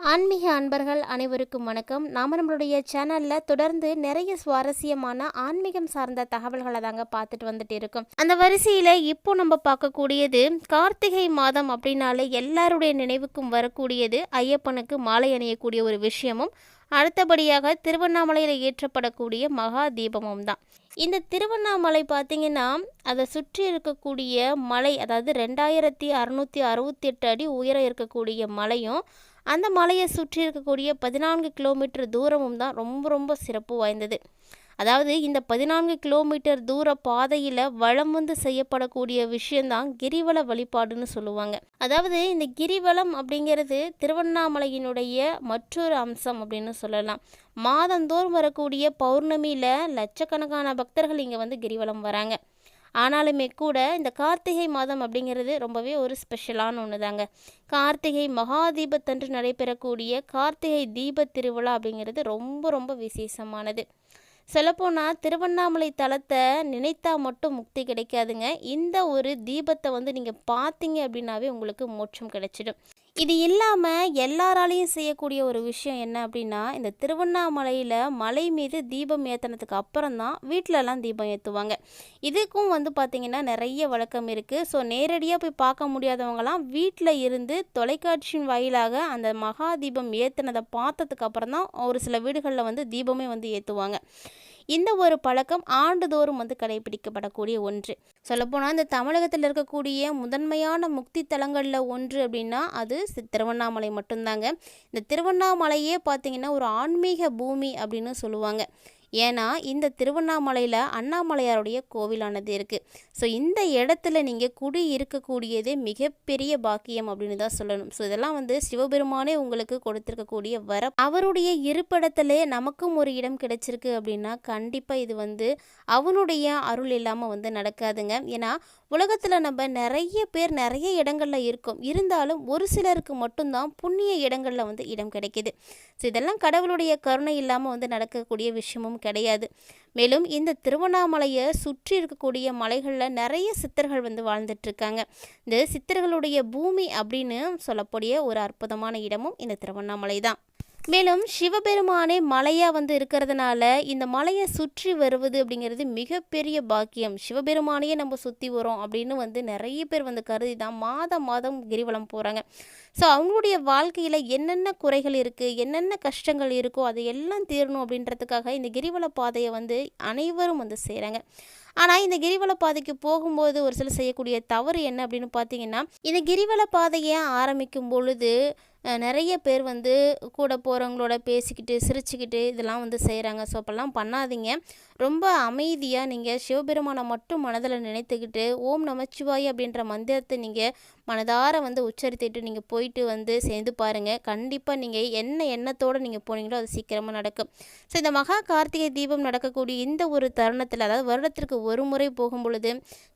ஆன்மீக அன்பர்கள் அனைவருக்கும் வணக்கம். நாம் நம்மளுடைய சேனலில் தொடர்ந்து நிறைய சுவாரஸ்யமான ஆன்மீகம் சார்ந்த தகவல்களை தாங்க பார்த்துட்டு வந்துட்டு இருக்கோம். அந்த வரிசையில் இப்போ நம்ம பார்க்கக்கூடியது கார்த்திகை மாதம் அப்படின்னாலே எல்லாருடைய நினைவுக்கும் வரக்கூடியது ஐயப்பனுக்கு மாலை அணியக்கூடிய ஒரு விஷயமும் அடுத்தபடியாக திருவண்ணாமலையில் ஏற்றப்படக்கூடிய மகா தீபமும் தான். இந்த திருவண்ணாமலை பார்த்திங்கன்னா அதை சுற்றி இருக்கக்கூடிய மலை அதாவது ரெண்டாயிரத்தி அறுநூற்றி அறுபத்தெட்டு அடி உயரம் இருக்கக்கூடிய மலையும் அந்த மலையை சுற்றி இருக்கக்கூடிய பதினான்கு கிலோமீட்டர் தூரமும் தான் ரொம்ப ரொம்ப சிறப்பு வாய்ந்தது. அதாவது இந்த பதினான்கு கிலோமீட்டர் தூர பாதையில் வளம் வந்து செய்யப்படக்கூடிய விஷயந்தான் கிரிவல வழிபாடுன்னு சொல்லுவாங்க. அதாவது இந்த கிரிவலம் அப்படிங்கிறது திருவண்ணாமலையினுடைய மற்றொரு அம்சம் அப்படின்னு சொல்லலாம். மாதந்தோறும் வரக்கூடிய பௌர்ணமியில் லட்சக்கணக்கான பக்தர்கள் இங்கே வந்து கிரிவலம் வராங்க. ஆனாலுமே கூட இந்த கார்த்திகை மாதம் அப்படிங்கிறது ரொம்பவே ஒரு ஸ்பெஷலான ஒன்று தாங்க கார்த்திகை மகாதீபத்தன்று நடைபெறக்கூடிய கார்த்திகை தீப திருவிழா அப்படிங்கிறது ரொம்ப ரொம்ப விசேஷமானது. சொல்லப்போனால் திருவண்ணாமலை தலத்தை நினைத்தா மட்டும் முக்தி கிடைக்காதுங்க. இந்த ஒரு தீபத்தை வந்து நீங்கள் பார்த்தீங்க அப்படின்னாவே உங்களுக்கு மோட்சம் கிடைச்சிடும். இது இல்லாமல் எல்லாராலையும் செய்யக்கூடிய ஒரு விஷயம் என்ன அப்படின்னா இந்த திருவண்ணாமலையில் மலை மீது தீபம் ஏற்றினதுக்கு அப்புறம் தான் வீட்டிலலாம் தீபம் ஏற்றுவாங்க இதுக்கும் வந்து பார்த்திங்கன்னா நிறைய வழக்கம் இருக்குது ஸோ நேரடியாக போய் பார்க்க முடியாதவங்கலாம் வீட்டில் இருந்து தொலைக்காட்சியின் வாயிலாக அந்த மகா தீபம் ஏற்றினதை பார்த்ததுக்கு அப்புறம் தான் ஒரு சில வீடுகளில் வந்து தீபமே வந்து ஏற்றுவாங்க இந்த ஒரு பழக்கம் ஆண்டுதோறும் வந்து கடைபிடிக்கப்படக்கூடிய ஒன்று. சொல்லப்போனால் இந்த தமிழகத்தில் இருக்கக்கூடிய முதன்மையான முக்தி தலங்களில் ஒன்று அப்படின்னா அது சி- திருவண்ணாமலை மட்டும்தாங்க. இந்த திருவண்ணாமலையே பார்த்தீங்கன்னா ஒரு ஆன்மீக பூமி அப்படின்னு சொல்லுவாங்க. ஏன்னா இந்த திருவண்ணாமலையில் அண்ணாமலையாருடைய கோவிலானது இருக்குது ஸோ இந்த இடத்துல நீங்கள் குடி இருக்கக்கூடியதே மிகப்பெரிய பாக்கியம் அப்படின்னு தான் சொல்லணும். ஸோ இதெல்லாம் வந்து சிவபெருமானே உங்களுக்கு கொடுத்துருக்கக்கூடிய வர அவருடைய இருப்பிடத்திலே நமக்கும் ஒரு இடம் கிடைச்சிருக்கு அப்படின்னா கண்டிப்பாக இது வந்து அவனுடைய அருள் இல்லாமல் வந்து நடக்காதுங்க. ஏன்னா உலகத்தில் நம்ம நிறைய பேர் நிறைய இடங்களில் இருக்கோம். இருந்தாலும் ஒரு சிலருக்கு மட்டும்தான் புண்ணிய இடங்களில் வந்து இடம் கிடைக்கிது. ஸோ இதெல்லாம் கடவுளுடைய கருணை இல்லாமல் வந்து நடக்கக்கூடிய விஷயமும் கிடையாது. மேலும் இந்த திருவண்ணாமலையை சுற்றி இருக்கக்கூடிய மலைகளில் நிறைய சித்தர்கள் வந்து வாழ்ந்துட்டுருக்காங்க. இந்த சித்தர்களுடைய பூமி அப்படின்னு சொல்லக்கூடிய ஒரு அற்புதமான இடமும் இந்த திருவண்ணாமலை தான். மேலும் சிவபெருமானே மலையாக வந்து இருக்கிறதுனால இந்த மலையை சுற்றி வருவது அப்படிங்கிறது மிகப்பெரிய பாக்கியம். சிவபெருமானையே நம்ம சுற்றி வரோம் அப்படின்னு வந்து நிறைய பேர் வந்து கருதி தான் மாதம் மாதம் கிரிவலம் போகிறாங்க ஸோ அவங்களுடைய வாழ்க்கையில் என்னென்ன குறைகள் இருக்குது என்னென்ன கஷ்டங்கள் இருக்கோ அது எல்லாம் தீரணும் அப்படின்றதுக்காக இந்த கிரிவல பாதையை வந்து அனைவரும் வந்து செய்கிறாங்க ஆனால் இந்த கிரிவல பாதைக்கு போகும்போது ஒரு சிலர் செய்யக்கூடிய தவறு என்ன அப்படின்னு பார்த்தீங்கன்னா இந்த கிரிவல பாதையை ஆரம்பிக்கும் பொழுது நிறைய பேர் வந்து கூட போகிறவங்களோட பேசிக்கிட்டு சிரிச்சுக்கிட்டு இதெல்லாம் வந்து செய்கிறாங்க ஸோ அப்போல்லாம் பண்ணாதீங்க. ரொம்ப அமைதியாக நீங்கள் சிவபெருமானை மட்டும் மனதில் நினைத்துக்கிட்டு ஓம் நமச்சிவாய் அப்படின்ற மந்திரத்தை நீங்கள் மனதார வந்து உச்சரித்துட்டு நீங்கள் போயிட்டு வந்து சேர்ந்து பாருங்கள் கண்டிப்பாக நீங்கள் என்ன எண்ணத்தோடு நீங்கள் போனீங்களோ அது சீக்கிரமாக நடக்கும். ஸோ இந்த மகா கார்த்திகை தீபம் நடக்கக்கூடிய இந்த ஒரு தருணத்தில் அதாவது வருடத்திற்கு ஒரு முறை போகும் பொழுது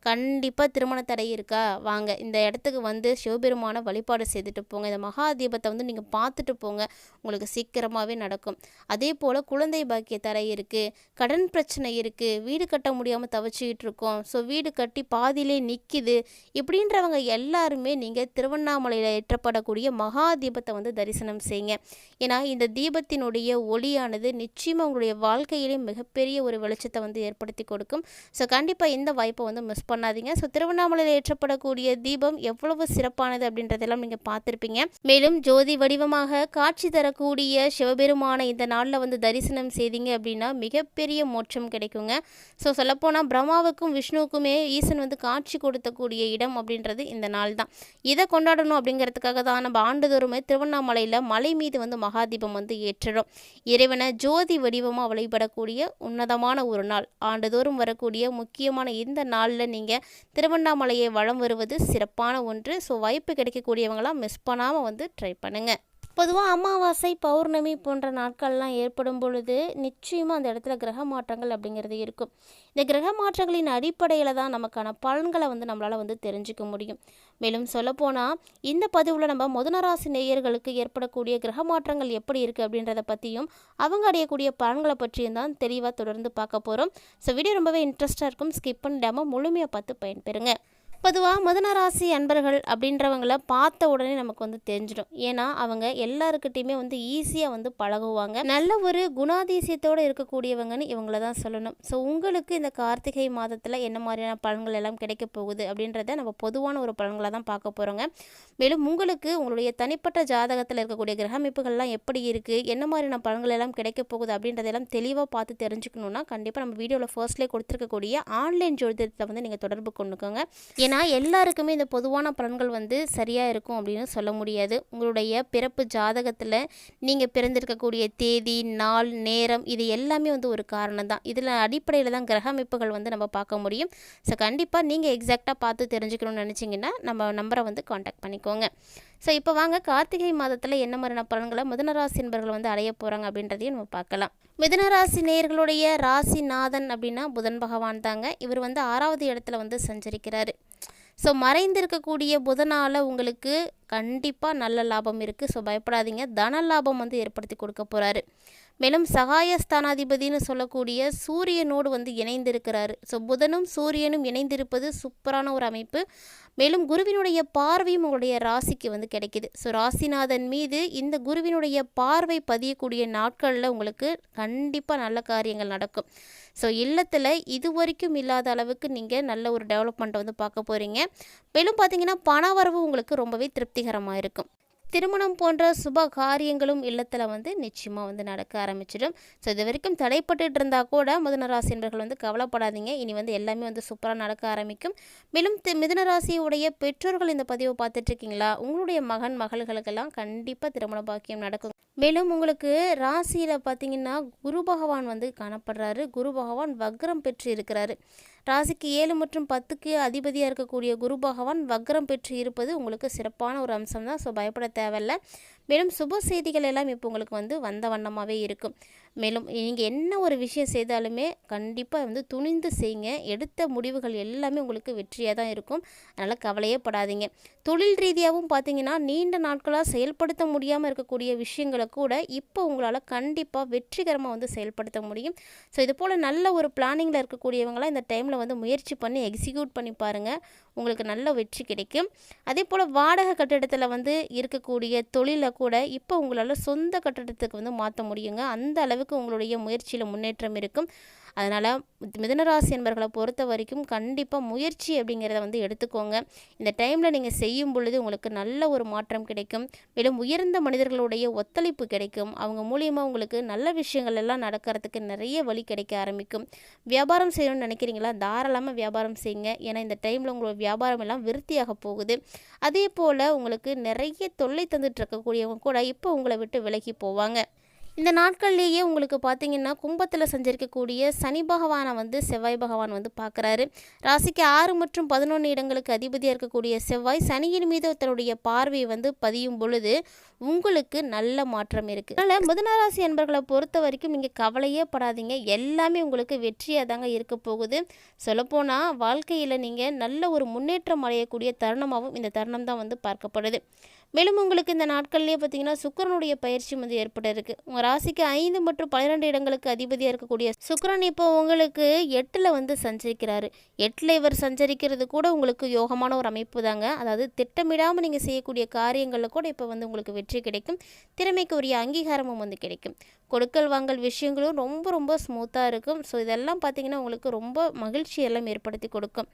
கண்டிப்பாக திருமண தடை இருக்கா? வாங்க இந்த இடத்துக்கு வந்து சிவபெருமான வழிபாடு செய்துட்டு போங்க. இந்த மகா தீபத்தை வந்து நீங்கள் பார்த்துட்டு போங்க. உங்களுக்கு சீக்கிரமாகவே நடக்கும். அதே போல் குழந்தை பாக்கிய தரை இருக்குது கடன் பிரச்சனை இருக்குது வீடு கட்ட முடியாமல் தவிச்சிக்கிட்டு இருக்கோம். ஸோ வீடு கட்டி பாதியிலே நிற்கிது இப்படின்றவங்க எல்லாருமே நீங்கள் திருவண்ணாமலையில் ஏற்றப்படக்கூடிய மகா தீபத்தை வந்து தரிசனம் செய்யுங்க. ஏன்னா இந்த தீபத்தினுடைய ஒளியானது நிச்சயமாக உங்களுடைய வாழ்க்கையிலே மிகப்பெரிய ஒரு வெளிச்சத்தை வந்து ஏற்படுத்தி கொடுக்கும். ஸோ கண்டிப்பாக இந்த வாய்ப்பை வந்து மிஸ் பண்ணாதீங்க. ஸோ திருவண்ணாமலையில் ஏற்றப்படக்கூடிய தீபம் எவ்வளவு சிறப்பானது அப்படின்றதெல்லாம் நீங்கள் பார்த்துருப்பீங்க. மேலும் ஜோதி வடிவமாக காட்சி தரக்கூடிய சிவபெருமானை இந்த நாளில் வந்து தரிசனம் செய்தீங்க அப்படின்னா மிகப்பெரிய மோட்சம் கிடைக்குங்க. ஸோ சொல்லப்போனால் பிரம்மாவுக்கும் விஷ்ணுவுக்குமே ஈசன் வந்து காட்சி கொடுத்தக்கூடிய இடம் அப்படின்றது இந்த நாள் தான். இதை கொண்டாடணும் அப்படிங்கிறதுக்காக தான் நம்ம ஆண்டுதோறுமே திருவண்ணாமலையில் மலை மீது வந்து மகாதீபம் வந்து ஏற்றுறோம். இறைவனை ஜோதி வடிவமாக வழிபடக்கூடிய உன்னதமான ஒரு நாள். ஆண்டுதோறும் வரக்கூடிய முக்கியமான இந்த நாளில் நீங்கள் திருவண்ணாமலையை வலம் வருவது சிறப்பான ஒன்று. ஸோ வாய்ப்பு கிடைக்கக்கூடியவங்களாம் மிஸ் பண்ணாமல் வந்து ட்ரை பண்ணுங்கள் பொதுவாக அமாவாசை பௌர்ணமி போன்ற நாட்கள்லாம் ஏற்படும் பொழுது நிச்சயமாக அந்த இடத்துல கிரக மாற்றங்கள் அப்படிங்கிறது இருக்கும். இந்த கிரக மாற்றங்களின் அடிப்படையில் தான் நமக்கான பலன்களை வந்து நம்மளால் வந்து தெரிஞ்சுக்க முடியும். மேலும் சொல்லப்போனால் இந்த பதிவில் நம்ம முதனராசி நேயர்களுக்கு ஏற்படக்கூடிய கிரக மாற்றங்கள் எப்படி இருக்குது அப்படின்றத பற்றியும் அவங்க அடையக்கூடிய பலன்களை பற்றியும் தான் தெளிவாக தொடர்ந்து பார்க்க போகிறோம் ஸோ வீடியோ ரொம்பவே இன்ட்ரெஸ்ட்டாக இருக்கும். ஸ்கிப் பண்ணிடாமல் முழுமையாக பார்த்து பயன்பெறுங்க. பொதுவாக மதனராசி அன்பர்கள் அப்படின்றவங்கள பார்த்த உடனே நமக்கு வந்து தெரிஞ்சிடும். ஏன்னா அவங்க எல்லாருக்கிட்டையுமே வந்து ஈஸியாக வந்து பழகுவாங்க. நல்ல ஒரு குணாதிசயத்தோடு இருக்கக்கூடியவங்கன்னு இவங்கள தான் சொல்லணும். ஸோ உங்களுக்கு இந்த கார்த்திகை மாதத்தில் என்ன மாதிரியான பலன்கள் எல்லாம் கிடைக்க போகுது அப்படின்றத நம்ம பொதுவான ஒரு பலன்களை தான் பார்க்க போகிறோங்க மேலும் உங்களுக்கு உங்களுடைய தனிப்பட்ட ஜாதகத்தில் இருக்கக்கூடிய கிரகமைப்புகள்லாம் எப்படி இருக்குது என்ன மாதிரியான பலன்கள் எல்லாம் கிடைக்க போகுது அப்படின்றதெல்லாம் தெளிவாக பார்த்து தெரிஞ்சுக்கணுன்னா கண்டிப்பாக நம்ம வீடியோவில் ஃபர்ஸ்ட்லேயே கொடுத்துருக்கக்கூடிய ஆன்லைன் ஜோதிடத்தை வந்து நீங்கள் தொடர்பு கொண்டுக்கோங்க. ஏன்னா எல்லாருக்குமே இந்த பொதுவான பலன்கள் வந்து சரியாக இருக்கும் அப்படின்னு சொல்ல முடியாது. உங்களுடைய பிறப்பு ஜாதகத்தில் நீங்கள் பிறந்திருக்கக்கூடிய தேதி நாள் நேரம் இது எல்லாமே வந்து ஒரு காரணம் தான் இதில் அடிப்படையில் தான் கிரக அமைப்புகள் வந்து நம்ம பார்க்க முடியும். ஸோ கண்டிப்பாக நீங்கள் எக்ஸாக்டாக பார்த்து தெரிஞ்சுக்கணும்னு நினச்சிங்கன்னா நம்ம நம்பரை வந்து காண்டாக்ட் பண்ணிக்கோங்க. ஸோ இப்போ வாங்க கார்த்திகை மாதத்தில் என்ன மாதிரியான பலன்களை மிதுனராசி என்பர்கள் வந்து அடைய போகிறாங்க அப்படின்றதையும் நம்ம பார்க்கலாம். மிதனராசி நேயர்களுடைய ராசிநாதன் அப்படின்னா புதன் பகவான் தாங்க. இவர் வந்து ஆறாவது இடத்துல வந்து சஞ்சரிக்கிறார். ஸோ மறைந்திருக்கக்கூடிய புதனால் உங்களுக்கு கண்டிப்பாக நல்ல லாபம் இருக்குது ஸோ பயப்படாதீங்க. தன லாபம் வந்து ஏற்படுத்தி கொடுக்க போகிறாரு மேலும் சகாயஸ்தானாதிபதினு சொல்லக்கூடிய சூரியனோடு வந்து இணைந்திருக்கிறாரு. ஸோ புதனும் சூரியனும் இணைந்திருப்பது சூப்பரான ஒரு அமைப்பு. மேலும் குருவினுடைய பார்வையும் உங்களுடைய ராசிக்கு வந்து கிடைக்கிது. ஸோ ராசிநாதன் மீது இந்த குருவினுடைய பார்வை பதியக்கூடிய நாட்களில் உங்களுக்கு கண்டிப்பாக நல்ல காரியங்கள் நடக்கும். ஸோ இல்லத்தில் இது வரைக்கும் இல்லாத அளவுக்கு நீங்கள் நல்ல ஒரு டெவலப்மெண்ட்டை வந்து பார்க்க போகிறீங்க மேலும் பார்த்தீங்கன்னா பண வரவு உங்களுக்கு ரொம்பவே திருப்திகரமாக இருக்கும். திருமணம் போன்ற சுப காரியங்களும் இல்லத்தில் வந்து நிச்சயமாக வந்து நடக்க ஆரம்பிச்சிடும். ஸோ இது வரைக்கும் தடைப்பட்டுட்டு இருந்தால் கூட மிதுனராசி என்பர்கள் வந்து கவலைப்படாதீங்க. இனி வந்து எல்லாமே வந்து சூப்பராக நடக்க ஆரம்பிக்கும். மேலும் தி- மிதுனராசியுடைய பெற்றோர்கள் இந்த பதிவை பார்த்துட்டு இருக்கீங்களா உங்களுடைய மகன் மகள்களுக்கெல்லாம் கண்டிப்பாக திருமண பாக்கியம் நடக்கும். மேலும் உங்களுக்கு ராசியில் பார்த்தீங்கன்னா குரு பகவான் வந்து காணப்படுறாரு. குரு பகவான் வக்ரம் பெற்று இருக்கிறாரு. ராசிக்கு ஏழு மற்றும் பத்துக்கு அதிபதியாக இருக்கக்கூடிய குரு பகவான் வக்ரம் பெற்று இருப்பது உங்களுக்கு சிறப்பான ஒரு அம்சம் தான் ஸோ பயப்பட தேவையில்ல. மேலும் சுப செய்திகள் எல்லாம் இப்போ உங்களுக்கு வந்து வந்த வண்ணமாகவே இருக்கும். மேலும் நீங்கள் என்ன ஒரு விஷயம் செய்தாலுமே கண்டிப்பாக வந்து துணிந்து செய்யுங்க எடுத்த முடிவுகள் எல்லாமே உங்களுக்கு வெற்றியாக தான் இருக்கும். அதனால் கவலையே படாதீங்க. தொழில் ரீதியாகவும் பார்த்தீங்கன்னா நீண்ட நாட்களாக செயல்படுத்த முடியாமல் இருக்கக்கூடிய விஷயங்களை கூட இப்போ உங்களால் கண்டிப்பாக வெற்றிகரமாக வந்து செயல்படுத்த முடியும். ஸோ இது போல் நல்ல ஒரு பிளானிங்கில் இருக்கக்கூடியவங்களாம் இந்த டைமில் வந்து முயற்சி பண்ணி எக்ஸிக்யூட் பண்ணி பாருங்கள் உங்களுக்கு நல்ல வெற்றி கிடைக்கும். அதே போல் வாடகை கட்டிடத்தில் வந்து இருக்கக்கூடிய தொழிலை கூட இப்போ உங்களால் சொந்த கட்டிடத்துக்கு வந்து மாற்ற முடியுங்க. அந்த அளவு அளவுக்கு உங்களுடைய முயற்சியில் முன்னேற்றம் இருக்கும். அதனால் மிதனராசி என்பர்களை பொறுத்த வரைக்கும் கண்டிப்பாக முயற்சி அப்படிங்கிறத வந்து எடுத்துக்கோங்க. இந்த டைமில் நீங்கள் செய்யும் பொழுது உங்களுக்கு நல்ல ஒரு மாற்றம் கிடைக்கும். மேலும் உயர்ந்த மனிதர்களுடைய ஒத்துழைப்பு கிடைக்கும். அவங்க மூலியமாக உங்களுக்கு நல்ல விஷயங்கள் எல்லாம் நடக்கிறதுக்கு நிறைய வழி கிடைக்க ஆரம்பிக்கும். வியாபாரம் செய்யணும்னு நினைக்கிறீங்களா? தாராளமாக வியாபாரம் செய்யுங்க. ஏன்னா இந்த டைமில் உங்களோட வியாபாரம் எல்லாம் விருத்தியாக போகுது. அதே போல் உங்களுக்கு நிறைய தொல்லை தந்துட்டு இருக்கக்கூடியவங்க கூட இப்போ உங்களை விட்டு விலகி போவாங்க. இந்த நாட்கள்லேயே உங்களுக்கு பார்த்தீங்கன்னா கும்பத்தில் சஞ்சரிக்கக்கூடிய சனி பகவானை வந்து செவ்வாய் பகவான் வந்து பார்க்குறாரு. ராசிக்கு ஆறு மற்றும் பதினொன்று இடங்களுக்கு அதிபதியாக இருக்கக்கூடிய செவ்வாய் சனியின் மீது தன்னுடைய பார்வையை வந்து பதியும் பொழுது உங்களுக்கு நல்ல மாற்றம் இருக்குது அதனால் மிதனராசி என்பர்களை பொறுத்த வரைக்கும் நீங்கள் கவலையே படாதீங்க. எல்லாமே உங்களுக்கு வெற்றியாக தாங்க இருக்க போகுது. சொல்லப்போனால் வாழ்க்கையில் நீங்கள் நல்ல ஒரு முன்னேற்றம் அடையக்கூடிய தருணமாகவும் இந்த தருணம் தான் வந்து பார்க்கப்படுது. மேலும் உங்களுக்கு இந்த நாட்கள்லேயே பார்த்தீங்கன்னா சுக்கிரனுடைய பயிற்சி வந்து ஏற்பட இருக்கு உங்கள் ராசிக்கு ஐந்து மற்றும் பன்னிரெண்டு இடங்களுக்கு அதிபதியாக இருக்கக்கூடிய சுக்கரன் இப்போ உங்களுக்கு எட்டில் வந்து சஞ்சரிக்கிறாரு. எட்டில் இவர் சஞ்சரிக்கிறது கூட உங்களுக்கு யோகமான ஒரு அமைப்பு தாங்க அதாவது திட்டமிடாமல் நீங்கள் செய்யக்கூடிய காரியங்களில் கூட இப்போ வந்து உங்களுக்கு வெற்றி கிடைக்கும். திறமைக்கு உரிய அங்கீகாரமும் வந்து கிடைக்கும். கொடுக்கல் வாங்கல் விஷயங்களும் ரொம்ப ரொம்ப ஸ்மூத்தாக இருக்கும். ஸோ இதெல்லாம் பார்த்தீங்கன்னா உங்களுக்கு ரொம்ப மகிழ்ச்சி எல்லாம் ஏற்படுத்தி கொடுக்கும்.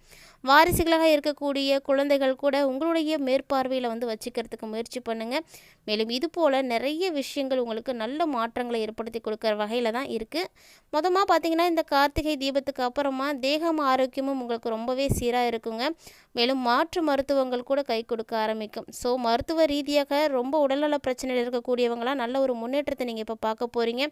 வாரிசுகளாக இருக்கக்கூடிய குழந்தைகள் கூட உங்களுடைய மேற்பார்வையில் வந்து வச்சுக்கிறதுக்கு முயற்சி பண்ணுங்கள் மேலும் இது போல் நிறைய விஷயங்கள் உங்களுக்கு நல்ல மாற்றங்களை ஏற்படுத்தி கொடுக்குற வகையில் தான் இருக்குது மொதமாக பார்த்திங்கன்னா இந்த கார்த்திகை தீபத்துக்கு அப்புறமா தேகம் ஆரோக்கியமும் உங்களுக்கு ரொம்பவே சீராக இருக்குங்க. மேலும் மாற்று மருத்துவங்கள் கூட கை கொடுக்க ஆரம்பிக்கும். ஸோ மருத்துவ ரீதியாக ரொம்ப உடல்நல பிரச்சனையில் இருக்கக்கூடியவங்களாம் நல்ல ஒரு முன்னேற்றத்தை நீங்கள் இப்போ பார்க்க போகிறீங்க போகிறீங்க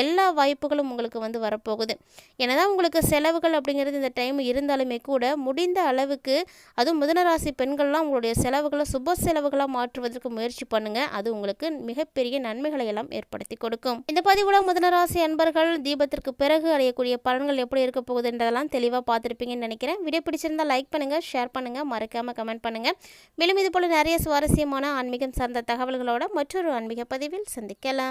எல்லா வாய்ப்புகளும் உங்களுக்கு வந்து வரப்போகுது. என்னதான் உங்களுக்கு செலவுகள் அப்படிங்கிறது இந்த டைம் இருந்தாலுமே கூட முடிந்த அளவுக்கு அதுவும் மிதனராசி பெண்கள்லாம் உங்களுடைய செலவுகளை சுப செலவுகளாக மாற்றுவதற்கு முயற்சி பண்ணுங்கள் அது உங்களுக்கு மிகப்பெரிய நன்மைகளை எல்லாம் ஏற்படுத்தி கொடுக்கும். இந்த பதிவுல மிதனராசி அன்பர்கள் தீபத்திற்கு பிறகு அடையக்கூடிய பலன்கள் எப்படி இருக்க போகுதுன்றதெல்லாம் தெளிவாக பார்த்துருப்பீங்கன்னு நினைக்கிறேன். வீடியோ பிடிச்சிருந்தால் லைக் பண்ணுங்கள் ஷேர் பண்ணுங்கள் மறக்காமல் கமெண்ட் பண்ணுங்கள் மேலும் இதுபோல் நிறைய சுவாரஸ்யமான ஆன்மீகம் சார்ந்த தகவல்களோட மற்றொரு ஆன்மீக பதிவில் சந்திக்கலாம்.